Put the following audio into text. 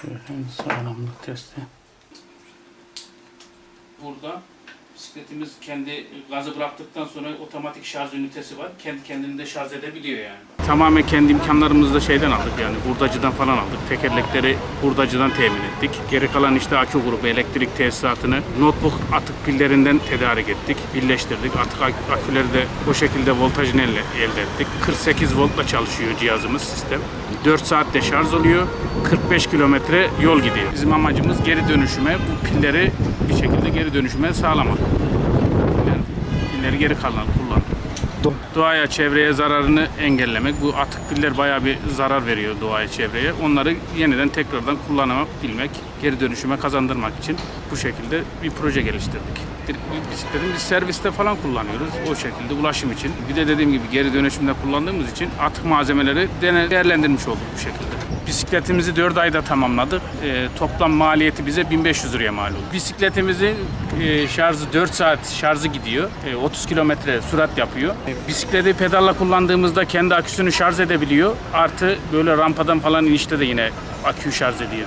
Şöyle sağlamlık testi. Burada bisikletimiz kendi gazı bıraktıktan sonra otomatik şarj ünitesi var. Kendi kendini de şarj edebiliyor yani. Tamamen kendi imkanlarımızla şeyden aldık yani hurdacıdan falan aldık. Tekerlekleri hurdacıdan temin ettik. Geri kalan işte akü grubu, elektrik tesisatını notebook atık pillerinden tedarik ettik. Birleştirdik. Atık ak- aküleri de o şekilde voltajını elde, elde ettik. 48 voltla çalışıyor cihazımız sistem. 4 saatte şarj oluyor. 45 kilometre yol gidiyor. Bizim amacımız geri dönüşüme bu pilleri bir şekilde geri dönüşüme sağlamak. Piller, pilleri geri kalan kullan. Doğaya, çevreye zararını engellemek. Bu atık piller bayağı bir zarar veriyor doğaya, çevreye. Onları yeniden tekrardan kullanabilmek, geri dönüşüme kazandırmak için bu şekilde bir proje geliştirdik. Bir Bisikletini biz serviste falan kullanıyoruz o şekilde ulaşım için. Bir de dediğim gibi geri dönüşümde kullandığımız için atık malzemeleri değerlendirmiş olduk bu şekilde. Bisikletimizi 4 ayda tamamladık. Ee, toplam maliyeti bize 1500 liraya mal oldu. Bisikletimizin e, şarjı 4 saat şarjı gidiyor. E, 30 kilometre sürat yapıyor. E, bisikleti pedalla kullandığımızda kendi aküsünü şarj edebiliyor. Artı böyle rampadan falan inişte de yine aküyü şarj ediyor.